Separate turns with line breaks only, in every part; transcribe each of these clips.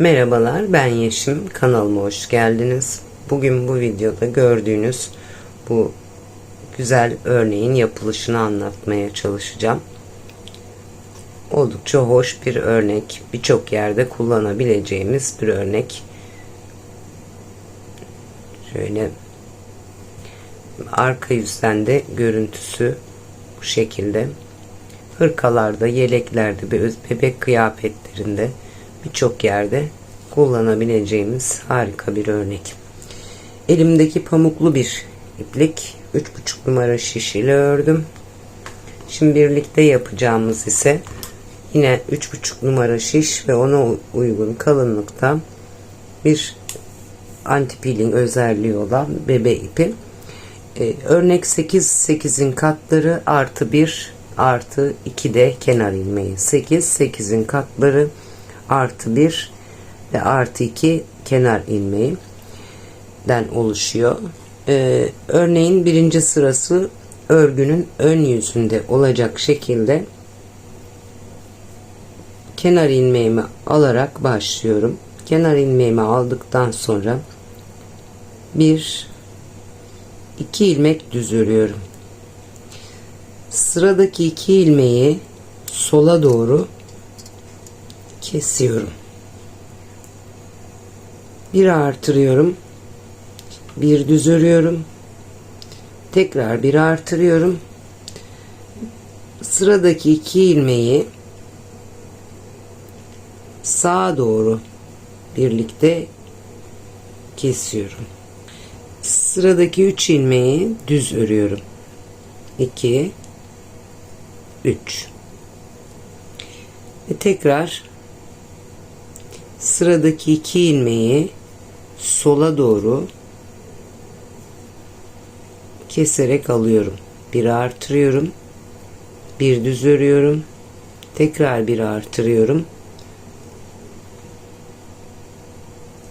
Merhabalar ben Yeşim kanalıma hoş geldiniz. Bugün bu videoda gördüğünüz bu güzel örneğin yapılışını anlatmaya çalışacağım. Oldukça hoş bir örnek. Birçok yerde kullanabileceğimiz bir örnek. Şöyle arka yüzden de görüntüsü bu şekilde. Hırkalarda, yeleklerde, bebek kıyafetlerinde birçok yerde kullanabileceğimiz harika bir örnek. Elimdeki pamuklu bir iplik 3,5 numara şiş ile ördüm. Şimdi birlikte yapacağımız ise yine 3,5 numara şiş ve ona uygun kalınlıkta bir anti peeling özelliği olan bebe ipi. Ee, örnek 8 8'in katları artı 1 artı 2 de kenar ilmeği 8 8'in katları artı 1 ve artı 2 kenar ilmeği den oluşuyor. Ee, örneğin birinci sırası örgünün ön yüzünde olacak şekilde kenar ilmeğimi alarak başlıyorum. Kenar ilmeğimi aldıktan sonra bir iki ilmek düz örüyorum. Sıradaki iki ilmeği sola doğru kesiyorum. Bir artırıyorum. Bir düz örüyorum. Tekrar bir artırıyorum. Sıradaki iki ilmeği sağa doğru birlikte kesiyorum. Sıradaki üç ilmeği düz örüyorum. 2 3 ve tekrar sıradaki iki ilmeği sola doğru keserek alıyorum. Bir artırıyorum. Bir düz örüyorum. Tekrar bir artırıyorum.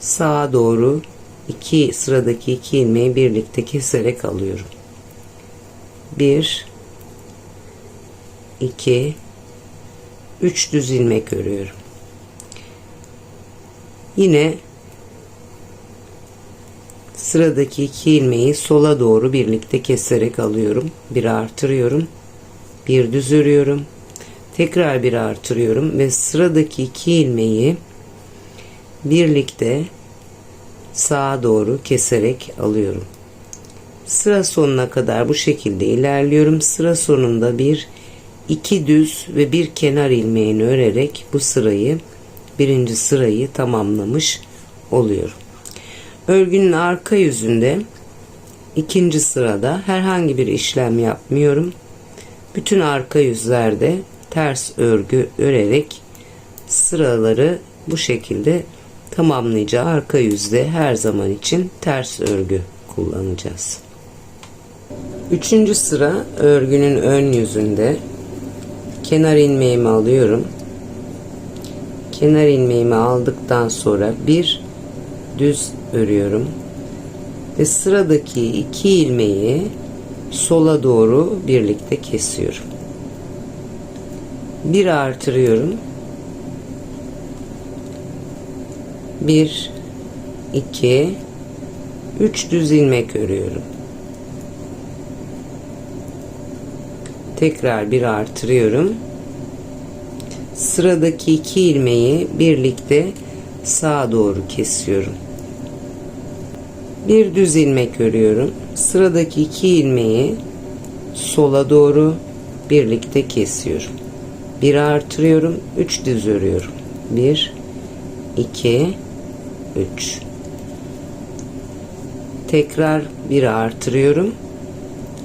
Sağa doğru iki sıradaki iki ilmeği birlikte keserek alıyorum. Bir, iki, üç düz ilmek örüyorum. Yine sıradaki iki ilmeği sola doğru birlikte keserek alıyorum. Bir artırıyorum. Bir düz örüyorum. Tekrar bir artırıyorum ve sıradaki iki ilmeği birlikte sağa doğru keserek alıyorum. Sıra sonuna kadar bu şekilde ilerliyorum. Sıra sonunda bir iki düz ve bir kenar ilmeğini örerek bu sırayı birinci sırayı tamamlamış oluyorum. Örgünün arka yüzünde ikinci sırada herhangi bir işlem yapmıyorum. Bütün arka yüzlerde ters örgü örerek sıraları bu şekilde tamamlayacağı arka yüzde her zaman için ters örgü kullanacağız. Üçüncü sıra örgünün ön yüzünde kenar ilmeğimi alıyorum kenar ilmeğimi aldıktan sonra bir düz örüyorum. Ve sıradaki iki ilmeği sola doğru birlikte kesiyorum. Bir artırıyorum. Bir iki üç düz ilmek örüyorum. Tekrar bir artırıyorum sıradaki iki ilmeği birlikte sağa doğru kesiyorum. Bir düz ilmek örüyorum. Sıradaki iki ilmeği sola doğru birlikte kesiyorum. Bir artırıyorum. Üç düz örüyorum. Bir, iki, üç. Tekrar bir artırıyorum.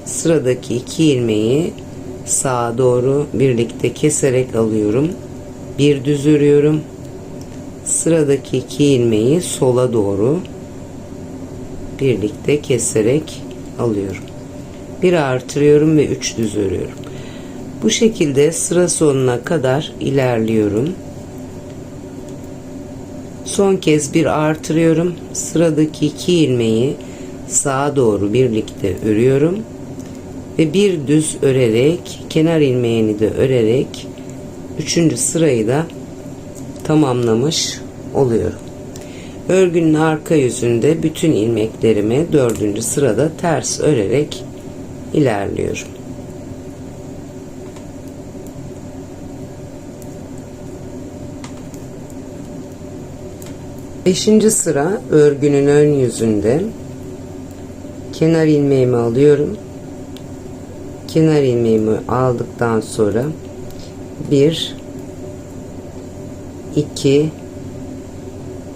Sıradaki iki ilmeği sağa doğru birlikte keserek alıyorum. Bir düz örüyorum. Sıradaki iki ilmeği sola doğru birlikte keserek alıyorum. Bir artırıyorum ve üç düz örüyorum. Bu şekilde sıra sonuna kadar ilerliyorum. Son kez bir artırıyorum. Sıradaki iki ilmeği sağa doğru birlikte örüyorum ve bir düz örerek kenar ilmeğini de örerek üçüncü sırayı da tamamlamış oluyorum. Örgünün arka yüzünde bütün ilmeklerimi dördüncü sırada ters örerek ilerliyorum. Beşinci sıra örgünün ön yüzünde kenar ilmeğimi alıyorum. Kenar ilmeğimi aldıktan sonra bir iki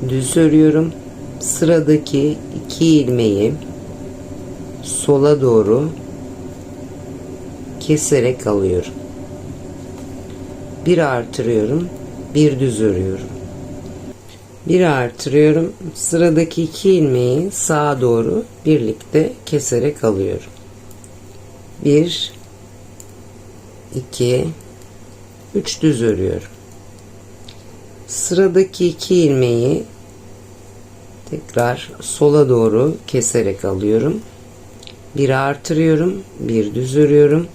düz örüyorum. Sıradaki iki ilmeği sola doğru keserek alıyorum. Bir artırıyorum, bir düz örüyorum. Bir artırıyorum. Sıradaki iki ilmeği sağa doğru birlikte keserek alıyorum. Bir, iki, üç düz örüyorum. Sıradaki iki ilmeği tekrar sola doğru keserek alıyorum. Bir artırıyorum, bir düz örüyorum.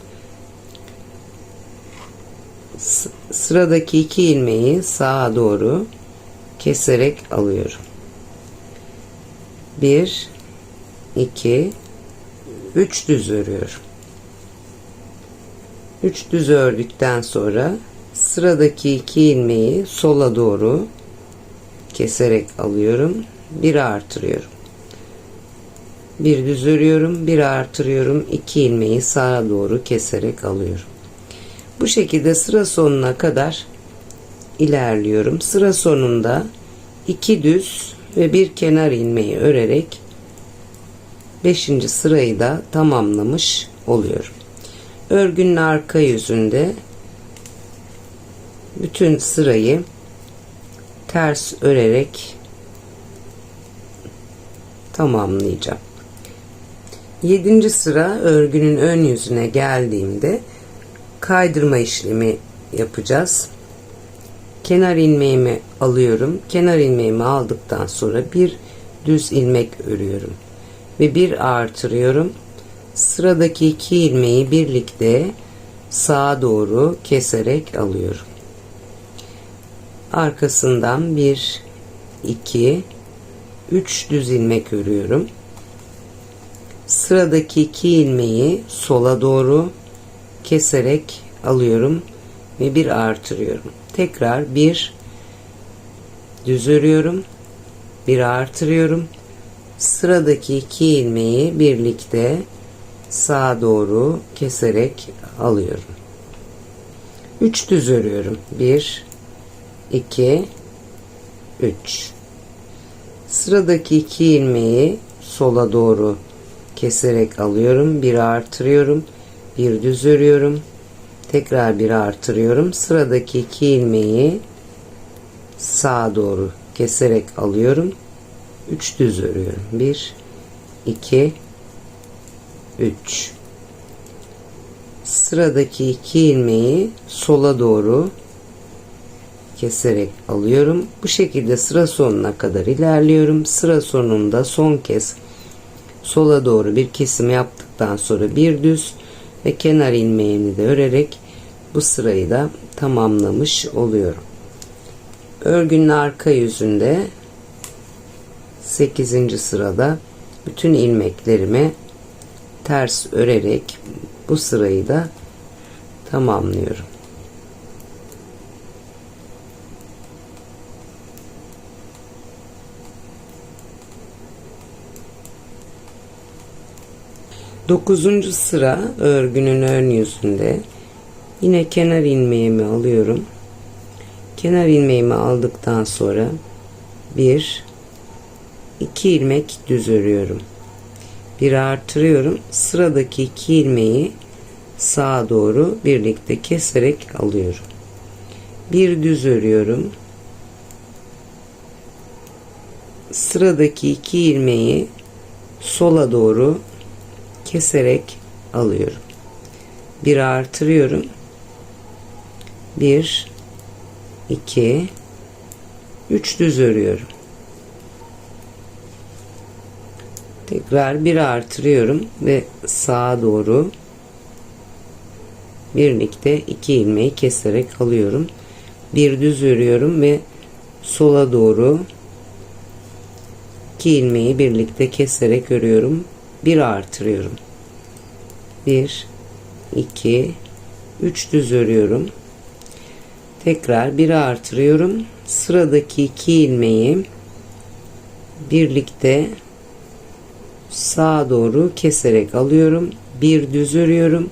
Sıradaki iki ilmeği sağa doğru keserek alıyorum. 1 2 3 düz örüyorum. 3 düz ördükten sonra sıradaki iki ilmeği sola doğru keserek alıyorum. Bir artırıyorum. Bir düz örüyorum, bir artırıyorum. iki ilmeği sağa doğru keserek alıyorum. Bu şekilde sıra sonuna kadar ilerliyorum. Sıra sonunda iki düz ve bir kenar ilmeği örerek 5. sırayı da tamamlamış oluyorum. Örgünün arka yüzünde bütün sırayı ters örerek tamamlayacağım. 7. sıra örgünün ön yüzüne geldiğimde kaydırma işlemi yapacağız kenar ilmeğimi alıyorum. Kenar ilmeğimi aldıktan sonra bir düz ilmek örüyorum. Ve bir artırıyorum. Sıradaki iki ilmeği birlikte sağa doğru keserek alıyorum. Arkasından bir, iki, üç düz ilmek örüyorum. Sıradaki iki ilmeği sola doğru keserek alıyorum ve bir artırıyorum tekrar bir düz örüyorum bir artırıyorum sıradaki iki ilmeği birlikte sağa doğru keserek alıyorum. 3 düz örüyorum. 1 2 3 sıradaki iki ilmeği sola doğru keserek alıyorum. Bir artırıyorum. Bir düz örüyorum. Tekrar bir artırıyorum. Sıradaki iki ilmeği sağa doğru keserek alıyorum. 3 düz örüyorum. 1 2 3 sıradaki iki ilmeği sola doğru keserek alıyorum bu şekilde sıra sonuna kadar ilerliyorum sıra sonunda son kez sola doğru bir kesim yaptıktan sonra bir düz ve kenar ilmeğini de örerek bu sırayı da tamamlamış oluyorum. Örgünün arka yüzünde 8. sırada bütün ilmeklerimi ters örerek bu sırayı da tamamlıyorum. Dokuzuncu sıra örgünün ön yüzünde Yine kenar ilmeğimi alıyorum. Kenar ilmeğimi aldıktan sonra bir iki ilmek düz örüyorum. Bir artırıyorum. Sıradaki iki ilmeği sağa doğru birlikte keserek alıyorum. Bir düz örüyorum. Sıradaki iki ilmeği sola doğru keserek alıyorum. Bir artırıyorum. 1 2 3 düz örüyorum. Tekrar bir artırıyorum ve sağa doğru birlikte iki ilmeği keserek alıyorum. Bir düz örüyorum ve sola doğru iki ilmeği birlikte keserek örüyorum. Bir artırıyorum. 1 2 3 düz örüyorum. Tekrar bir artırıyorum. Sıradaki iki ilmeği birlikte sağa doğru keserek alıyorum. Bir düz örüyorum.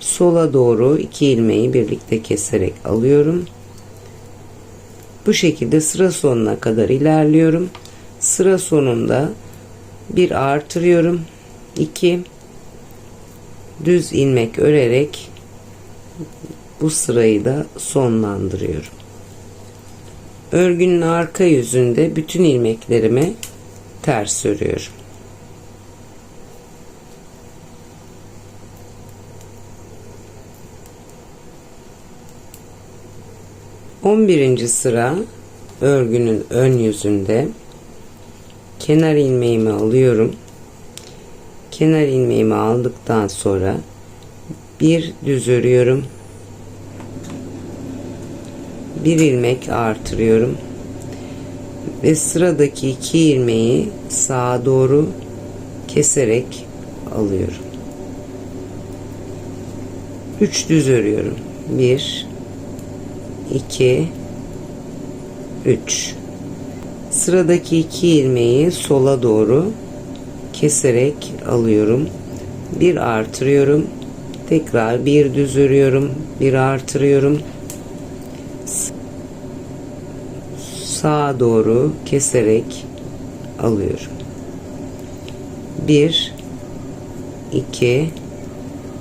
Sola doğru iki ilmeği birlikte keserek alıyorum. Bu şekilde sıra sonuna kadar ilerliyorum. Sıra sonunda bir artırıyorum. 2 düz ilmek örerek bu sırayı da sonlandırıyorum. Örgünün arka yüzünde bütün ilmeklerimi ters örüyorum. On birinci sıra örgünün ön yüzünde kenar ilmeğimi alıyorum. Kenar ilmeğimi aldıktan sonra bir düz örüyorum. Bir ilmek artırıyorum. Ve sıradaki iki ilmeği sağa doğru keserek alıyorum. 3 düz örüyorum. 1 2 3 Sıradaki iki ilmeği sola doğru keserek alıyorum. Bir artırıyorum. Tekrar bir düz örüyorum. Bir artırıyorum. Sağa doğru keserek alıyorum. 1 2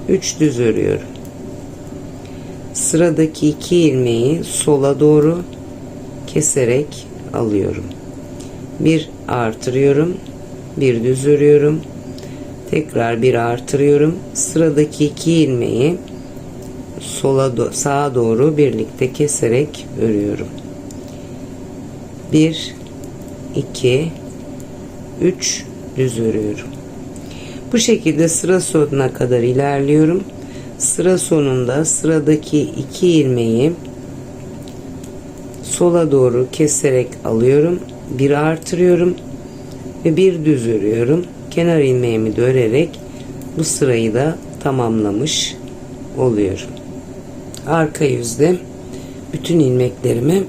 3 düz örüyorum. Sıradaki iki ilmeği sola doğru keserek alıyorum. Bir artırıyorum. Bir düz örüyorum. Tekrar bir artırıyorum. Sıradaki iki ilmeği sola do sağa doğru birlikte keserek örüyorum. 1 2 3 düz örüyorum. Bu şekilde sıra sonuna kadar ilerliyorum. Sıra sonunda sıradaki iki ilmeği sola doğru keserek alıyorum. Bir artırıyorum ve bir düz örüyorum. Kenar ilmeğimi de örerek bu sırayı da tamamlamış oluyorum. Arka yüzde bütün ilmeklerimi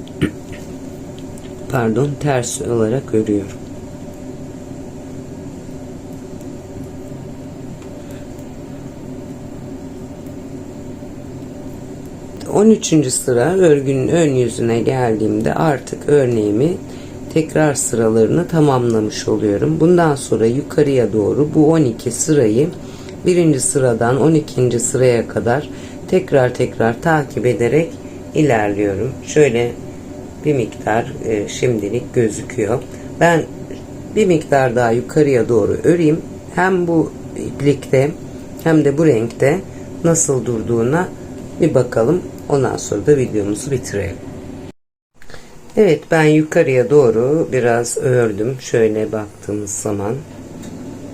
pardon ters olarak örüyorum. On üçüncü sıra örgünün ön yüzüne geldiğimde artık örneğimi tekrar sıralarını tamamlamış oluyorum. Bundan sonra yukarıya doğru bu 12 sırayı birinci sıradan 12. sıraya kadar tekrar tekrar takip ederek ilerliyorum. Şöyle bir miktar e, şimdilik gözüküyor. Ben bir miktar daha yukarıya doğru öreyim. Hem bu iplikte hem de bu renkte nasıl durduğuna bir bakalım. Ondan sonra da videomuzu bitirelim. Evet ben yukarıya doğru biraz ördüm. Şöyle baktığımız zaman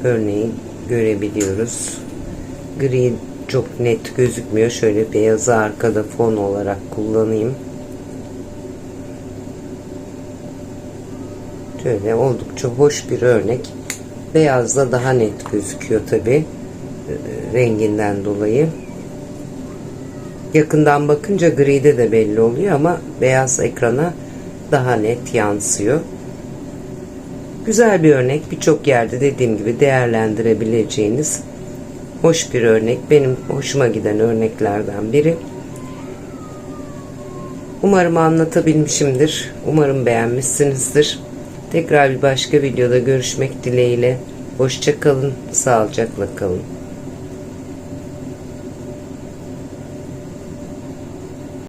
örneğin görebiliyoruz. Gri çok net gözükmüyor. Şöyle beyazı arkada fon olarak kullanayım. Şöyle oldukça hoş bir örnek. Beyaz da daha net gözüküyor tabi renginden dolayı. Yakından bakınca gride de belli oluyor ama beyaz ekrana daha net yansıyor. Güzel bir örnek. Birçok yerde dediğim gibi değerlendirebileceğiniz hoş bir örnek. Benim hoşuma giden örneklerden biri. Umarım anlatabilmişimdir. Umarım beğenmişsinizdir. Tekrar bir başka videoda görüşmek dileğiyle. Hoşçakalın, sağlıcakla kalın.